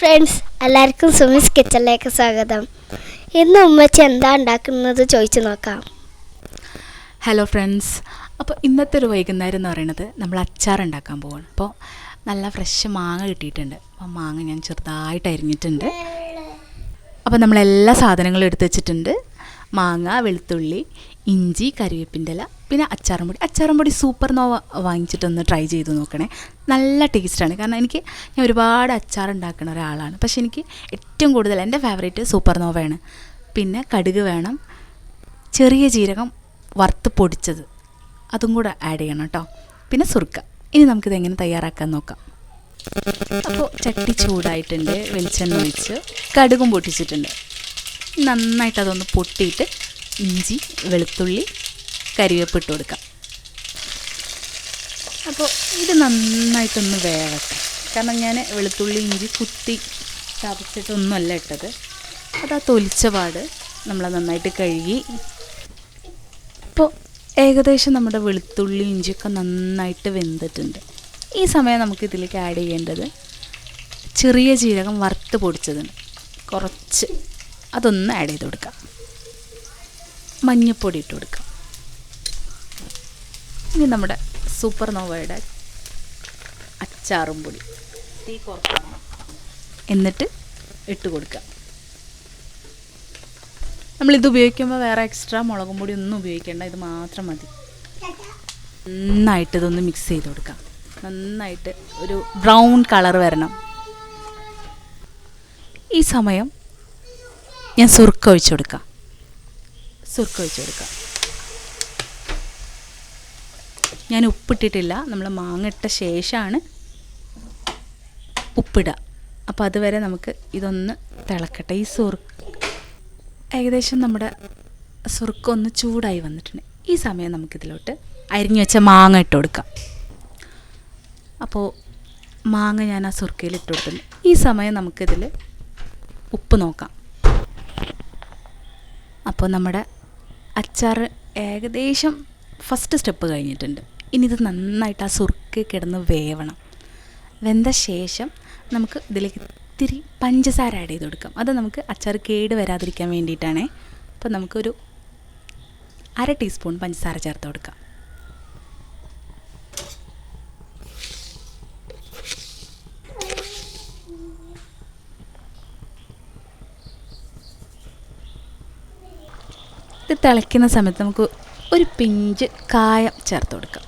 Friends എല്ലാവർക്കും സുമിസ് കിച്ചണിലേക്ക് സ്വാഗതം. ഇന്ന് ഉമ്മച്ചി എന്താ ഉണ്ടാക്കുന്നത് ചോദിച്ചു നോക്കാം. ഹലോ ഫ്രണ്ട്സ് അപ്പോൾ ഇന്നത്തെ ഒരു വൈകുന്നേരം എന്ന് പറയുന്നത് നമ്മൾ അച്ചാർ ഉണ്ടാക്കാൻ പോവാണ്. അപ്പോൾ നല്ല ഫ്രഷ് മാങ്ങ കിട്ടിയിട്ടുണ്ട്. അപ്പോൾ മാങ്ങ ഞാൻ ചെറുതായിട്ട് അരിഞ്ഞിട്ടുണ്ട്. അപ്പോൾ നമ്മൾ എല്ലാ സാധനങ്ങളും എടുത്ത് വെച്ചിട്ടുണ്ട്. മാങ്ങ വെളുത്തുള്ളി ഇഞ്ചി കരിവേപ്പിന്റെ ഇല പിന്നെ അച്ചാറും പൊടി. അച്ചാറും പൊടി സൂപ്പർ നോവ വാങ്ങിച്ചിട്ടൊന്ന് ട്രൈ ചെയ്ത് നോക്കണേ. നല്ല ടേസ്റ്റാണ് കാരണം എനിക്ക് ഞാൻ ഒരുപാട് അച്ചാർ ഉണ്ടാക്കുന്ന ഒരാളാണ്. പക്ഷെ എനിക്ക് ഏറ്റവും കൂടുതൽ എന്റെ ഫേവറേറ്റ് സൂപ്പർ നോവയാണ് പിന്നെ കടുക് വേണം. ചെറിയ ജീരകം വറുത്ത് പൊടിച്ചത്. അതും കൂടെ ആഡ് ചെയ്യണം കേട്ടോ പിന്നെ സുർക്ക. ഇനി നമുക്കിത് എങ്ങനെ തയ്യാറാക്കാൻ നോക്കാം. അപ്പോൾ ചട്ടി ചൂടായിട്ടുണ്ട്. വെളിച്ചെണ്ണ ഒഴിച്ച് കടുകും പൊട്ടിച്ചിട്ടുണ്ട്. നന്നായിട്ട് അതൊന്ന് പൊട്ടിയിട്ട് ഇഞ്ചി വെളുത്തുള്ളി കരിവേപ്പ് ഇട്ട് കൊടുക്കാം. അപ്പോൾ ഇത് നന്നായിട്ടൊന്ന് വേവട്ടെ. കാരണം ഞാൻ വെളുത്തുള്ളി ഇഞ്ചി കുത്തി ചതച്ചിട്ടൊന്നുമല്ല ഇട്ടത്. അത് ആ തൊലിച്ച പാട് നമ്മൾ നന്നായിട്ട് കഴുകി. ഇപ്പോൾ ഏകദേശം നമ്മുടെ വെളുത്തുള്ളി ഇഞ്ചിയൊക്കെ നന്നായിട്ട് വെന്തിട്ടുണ്ട്. ഈ സമയം നമുക്ക് ഇതിലേക്ക് ആഡ് ചെയ്യേണ്ടത് ചെറിയ ജീരകം വറുത്ത് പൊടിച്ചതുണ്ട്. കുറച്ച് അതൊന്ന് ആഡ് ചെയ്ത് കൊടുക്കാം. മഞ്ഞൾപ്പൊടി ഇട്ട് കൊടുക്കാം. ഇനി നമ്മുടെ സൂപ്പർ നോവയുടെ അച്ചാറും പൊടി. തീ കുറക്കണം എന്നിട്ട് ഇട്ട് കൊടുക്കാം. നമ്മളിത് ഉപയോഗിക്കുമ്പോൾ വേറെ എക്സ്ട്രാ മുളകും പൊടി ഒന്നും ഉപയോഗിക്കേണ്ട ഇത് മാത്രം മതി. നന്നായിട്ട് ഇതൊന്ന് മിക്സ് ചെയ്ത് കൊടുക്കാം. നന്നായിട്ട് ഒരു ബ്രൗൺ കളർ വരണം. ഈ സമയം ഞാൻ സുർക്ക ഒഴിച്ചു കൊടുക്കാം. സുർക്ക ഒഴിച്ചു കൊടുക്കാം. ഞാൻ ഉപ്പിട്ടിട്ടില്ല. നമ്മൾ മാങ്ങ ഇട്ട ശേഷമാണ് ഉപ്പിടുക അപ്പോൾ അതുവരെ നമുക്ക് ഇതൊന്ന് തിളക്കട്ടെ. ഈ സുർക്ക് ഏകദേശം നമ്മുടെ സുർക്ക ഒന്ന് ചൂടായി വന്നിട്ടുണ്ട്. ഈ സമയം നമുക്കിതിലോട്ട് അരിഞ്ഞു വെച്ച മാങ്ങ ഇട്ട് കൊടുക്കാം. അപ്പോൾ മാങ്ങ ഞാൻ ആ സുർക്കയിൽ ഇട്ട് കൊടുത്തിട്ടുണ്ട് ഈ സമയം നമുക്കിതിൽ ഉപ്പ് നോക്കാം. അപ്പോൾ നമ്മുടെ അച്ചാർ ഏകദേശം ഫസ്റ്റ് സ്റ്റെപ്പ് കഴിഞ്ഞിട്ടുണ്ട്. ഇനി ഇത് നന്നായിട്ട് ആ സുർക്ക് കിടന്ന് വേവണം. വെന്ത ശേഷം നമുക്ക് ഇതിലേക്ക് ഇത്തിരി പഞ്ചസാര ആഡ് ചെയ്ത് കൊടുക്കാം. അത് നമുക്ക് അച്ചാർ കേട് വരാതിരിക്കാൻ വേണ്ടിയിട്ടാണേ. അപ്പോൾ നമുക്കൊരു അര ടീസ്പൂൺ പഞ്ചസാര ചേർത്ത് കൊടുക്കാം. ഇത് തിളയ്ക്കുന്ന സമയത്ത് നമുക്ക് ഒരു പിഞ്ച് കായം ചേർത്ത് കൊടുക്കാം.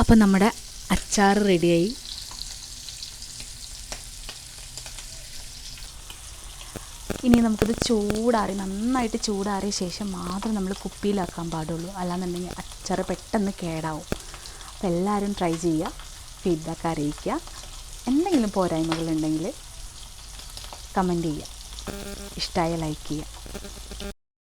അപ്പോൾ നമ്മുടെ അച്ചാർ റെഡിയായി. ഇനി നമുക്കിത് ചൂടാറി നന്നായിട്ട് ചൂടാറിയ ശേഷം മാത്രം നമ്മൾ കുപ്പിയിലാക്കാൻ പാടുള്ളൂ. അല്ലാന്നുണ്ടെങ്കിൽ അച്ചാർ പെട്ടെന്ന് കേടാവും. അപ്പോൾ എല്ലാവരും ട്രൈ ചെയ്യുക ഫീഡ്ബാക്ക് അറിയിക്കുക. എന്തെങ്കിലും പോരായ്മകളുണ്ടെങ്കിൽ കമന്റ് ചെയ്യുക. ഇഷ്ടമായ ലൈക്ക് ചെയ്യുക.